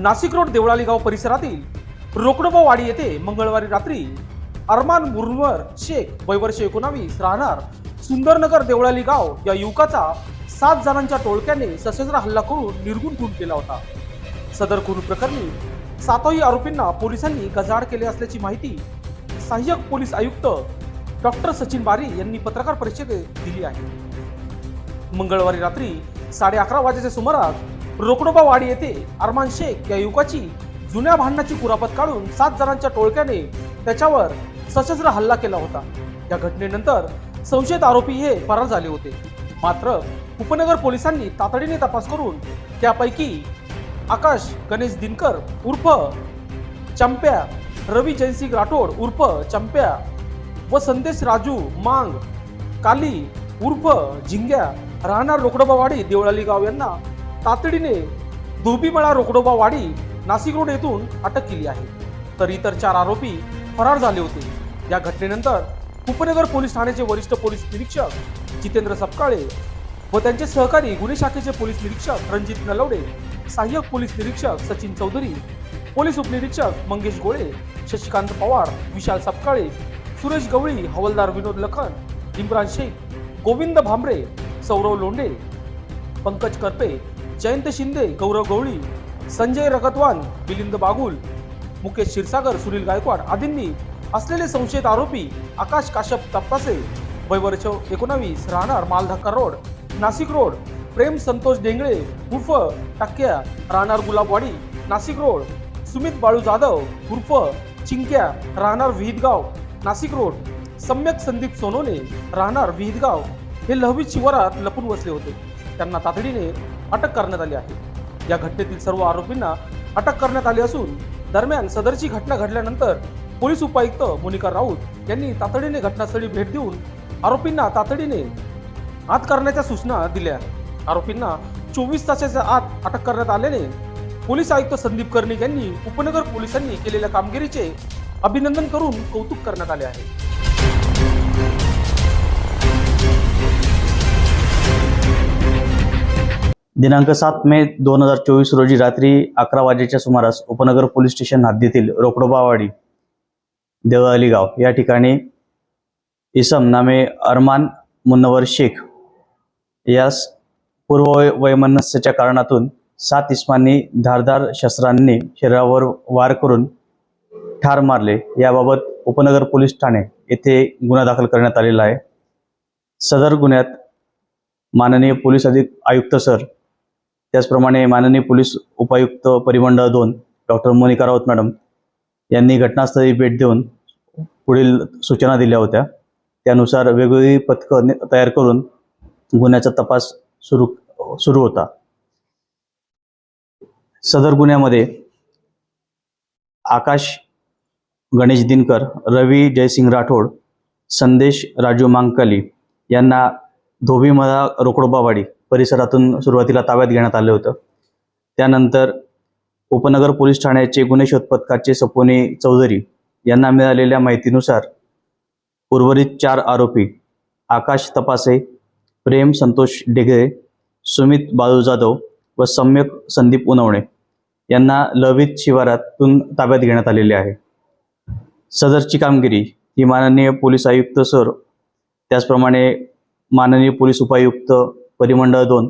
Nashik road Deolali गाव परिसरातील रोकडोबा वाडी येथे मंगळवारी रात्री अरमान मुरवर शेख वय एकोणावीस राहणार सुंदरनगर देवळाली गाव या युवकाचा सात जणांच्या टोळक्याने सशस्त्र हल्ला करून निर्गुण खून केला होता. सदर खून प्रकरणी सातही आरोपींना पोलिसांनी गजाआड केले असल्याची माहिती सहाय्यक पोलीस आयुक्त डॉक्टर सचिन बारी यांनी पत्रकार परिषदेत दिली आहे. मंगळवारी रात्री साडे अकरा वाजेच्या सुमारास रोकडोबा वाडी येथे अरमान शेख या युवकाची जुन्या भांडणाची कुरापत काढून सात जणांच्या टोळक्याने त्याच्यावर सशस्त्र हल्ला केला होता. या घटनेनंतर संशयित आरोपी हे फरार झाले होते. मात्र उपनगर पोलिसांनी तातडीने तपास करून त्यापैकी आकाश गणेश दिनकर उर्फ चंप्या रवी जयसिंग राठोड उर्फ चंप्या व संदेश राजू मांग काली उर्फ झिंग्या राहणार रोकडोबावाडी देवळाली गाव यांना तातडीने धोबीमळा रोकडोबावाडी नाशिक रोड येथून अटक केली आहे. तर इतर चार आरोपी फरार झाले होते. या घटनेनंतर उपनगर पोलीस ठाण्याचे वरिष्ठ पोलीस निरीक्षक जितेंद्र सपकाळे व त्यांचे सहकारी गुन्हे शाखेचे पोलीस निरीक्षक रणजित नलवडे सहाय्यक पोलीस निरीक्षक सचिन चौधरी पोलीस उपनिरीक्षक मंगेश गोळे शशिकांत पवार विशाल सपकाळे सुरेश गवळी हवलदार विनोद लखन इम्रान शेख गोविंद भांबरे सौरव लोंढे पंकज करपे जयंत शिंदे गौरव गवळी संजय रगतवान मिलिंद बागुल मुकेश क्षीरसागर सुनील गायकवाड आदींनी असलेले संशयित आरोपी आकाश काश्यप तप्पासे वैवर्ष एकोणावीस राहणार मालधक्का रोड नाशिक रोड प्रेम संतोष डेंगळे उर्फ टाक्या राहणार गुलाबवाडी नाशिक रोड सुमित बाळू जाधव उर्फ चिंक्या राहणार विहितगाव नाशिक रोड सम्यक संदीप सोनोने राहणार विहितगाव हे लहवी शिवारात लपून बसले होते. त्यांना तातडीने अटक करण्यात आली आहे. या घटनेतील सर्व आरोपींना अटक करण्यात आली असून दरम्यान सदरची घटना घडल्यानंतर पोलीस उपायुक्त मोनिका राऊत यांनी तातडीने घटनास्थळी भेट देऊन आरोपींना तातडीने आत करण्याच्या सूचना दिल्या. आरोपींना चोवीस तासाच्या आत अटक करण्यात आल्याने पोलीस आयुक्त संदीप कर्णिक यांनी उपनगर पोलिसांनी केलेल्या कामगिरीचे अभिनंदन करून कौतुक करण्यात आले आहे. दिनांक सात मे दोन हजार चोवीस रोजी रात्री अकरा वाजेच्या सुमारास उपनगर पोलीस स्टेशन हद्दीतील रोकडोबावाडी देवळाली गाव या ठिकाणी इसम नामे अरमान मुन्नवर शेख यास पूर्व वैमनस्याच्या कारणातून सात इस्मांनी धारदार शस्त्रांनी शरीरावर वार करून ठार मारले. याबाबत उपनगर पोलीस ठाणे येथे गुन्हा दाखल करण्यात आलेला आहे. सदर गुन्ह्यात माननीय पोलीस अधिक आयुक्त सर त्याचप्रमाणे माननीय पोलीस उपायुक्त परिमंडळ दोन डॉक्टर मोनिका राऊत मॅडम यांनी घटनास्थळी भेट देऊन पुढील सूचना दिल्या होत्या. त्यानुसार वेगवेगळी पथकं तयार करून गुन्ह्याचा तपास सुरू सुरू होता. सदर गुन्ह्यामध्ये आकाश गणेश दिनकर रवी जयसिंग राठोड संदेश राजू मांकाली यांना धोबीमधा रोकडोबावाडी परिसरातून सुरुवातीला ताब्यात घेण्यात आलं होतं. त्यानंतर उपनगर पोलीस ठाण्याचे गुन्हे शोध पथकाचे सपोने चौधरी यांना मिळालेल्या माहितीनुसार उर्वरित चार आरोपी आकाश तपासे प्रेम संतोष डेगळे सुमित बाळू जाधव व सम्यक संदीप उनवणे यांना लवित शिवारातून ताब्यात घेण्यात आलेले आहे. सदरची कामगिरी ही माननीय पोलीस आयुक्त सर त्याचप्रमाणे माननीय पोलीस उपायुक्त परिमंडळ दोन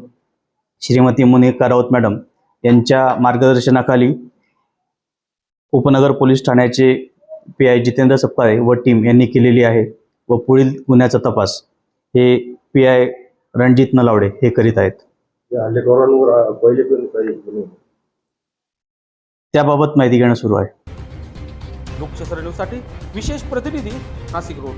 श्रीमती मोनिका राऊत मॅडम यांच्या मार्गदर्शनाखाली उपनगर पोलीस ठाण्याचे पी आय जितेंद्र सपकाळे व टीम यांनी केलेली आहे व पुढील गुन्ह्याचा तपास हे पी आय रणजित नलावडे हे करीत आहेत. त्याबाबत माहिती घेणं सुरू आहे. लोकशाही न्यूजसाठी विशेष प्रतिनिधी नाशिक रोड.